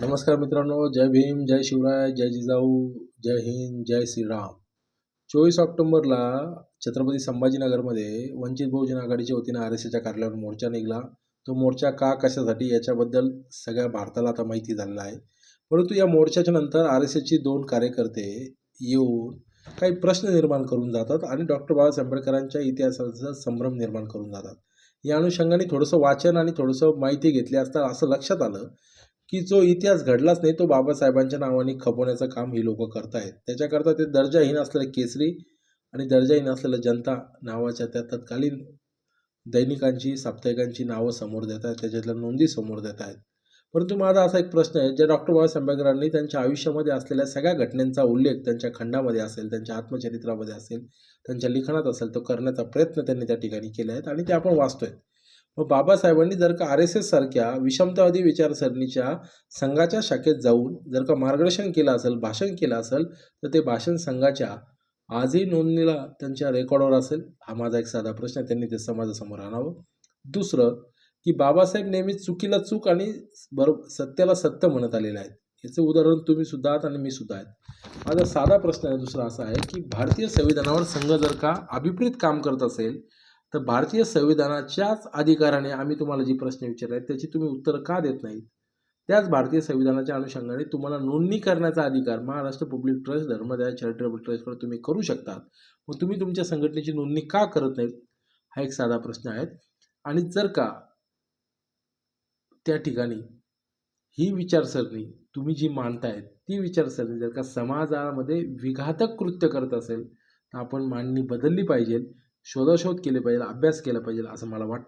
नमस्कार मित्रांनो जय भीम जय शिवराय जय जिजाऊ जय हिंद जय श्रीराम. चोवीस ऑक्टोंबरला छत्रपती संभाजीनगरमध्ये वंचित बहुजन आघाडीच्या वतीनं आर एस एच्या कार्यालयावर मोर्चा निघाला. तो मोर्चा का कशासाठी याच्याबद्दल सगळ्या भारताला आता माहिती झालेला आहे. परंतु या मोर्चाच्या नंतर आर एस एसची दोन कार्यकर्ते येऊन काही प्रश्न निर्माण करून जातात आणि डॉक्टर बाबासाहेब आंबेडकरांच्या इतिहासाचा संभ्रम निर्माण करून जातात. या अनुषंगाने थोडंसं वाचन आणि थोडंसं माहिती घेतली असता असं लक्षात आलं. की जो इतिहास घडलाच नाही तो बाबासाहेबांच्या नावाने खपवण्याचं काम ही लोक करतायत. त्याच्याकरता ते दर्जाहीन असलेलं केसरी आणि दर्जाहीन असलेलं जनता नावाच्या त्या तत्कालीन दैनिकांची साप्ताहिकांची नावं समोर देत आहेत त्याच्यातल्या नोंदी समोर देत आहेत. परंतु माझा असा एक प्रश्न आहे जे डॉक्टर बाबासाहेब आंबेडकरांनी त्यांच्या आयुष्यामध्ये असलेल्या सगळ्या घटनांचा उल्लेख त्यांच्या खंडामध्ये असेल त्यांच्या आत्मचरित्रामध्ये असेल त्यांच्या लिखाणात असेल तो करण्याचा प्रयत्न त्यांनी त्या ठिकाणी केला आहेत आणि ते आपण वाचतोय. मग बाबासाहेबांनी जर का आर एस एस सारख्या विषमतावादी विचारसरणीच्या संघाच्या शाखेत जाऊन जर का मार्गदर्शन केलं असेल भाषण केलं असेल तर ते भाषण संघाच्या आजही नोंदणीला त्यांच्या रेकॉर्डवर असेल. हा माझा एक साधा प्रश्न आहे. त्यांनी ते समाजासमोर आणावं. दुसरं की बाबासाहेब नेहमी चुकीला चूक आणि बरोबर सत्याला सत्य म्हणत आलेले आहेत. याचं उदाहरण तुम्ही सुद्धा आहात आणि मी सुद्धा आहेत. माझा साधा प्रश्न आहे दुसरा असा आहे की भारतीय संविधानावर संघ जर का अभिप्रेत काम करत असेल तर भारतीय संविधानाच्याच अधिकाराने आम्ही तुम्हाला जी प्रश्न विचारले आहेत त्याची तुम्ही उत्तरं का देत नाहीत? त्याच भारतीय संविधानाच्या अनुषंगाने तुम्हाला नोंदणी करण्याचा अधिकार महाराष्ट्र पब्लिक ट्रस्ट धर्मदाय चॅरिटेबल ट्रस्टवर तुम्ही करू शकतात. मग तुम्ही तुमच्या संघटनेची नोंदणी का करत नाहीत? हा एक साधा प्रश्न आहे. आणि जर का त्या ठिकाणी ही विचारसरणी तुम्ही जी मांडतायत ती विचारसरणी जर का समाजामध्ये विघातक कृत्य करत असेल तर आपण मांडणी बदलली पाहिजे. शोधाशोध केले पाहिजे अभ्यास केला पाहिजे असं मला वाटतं.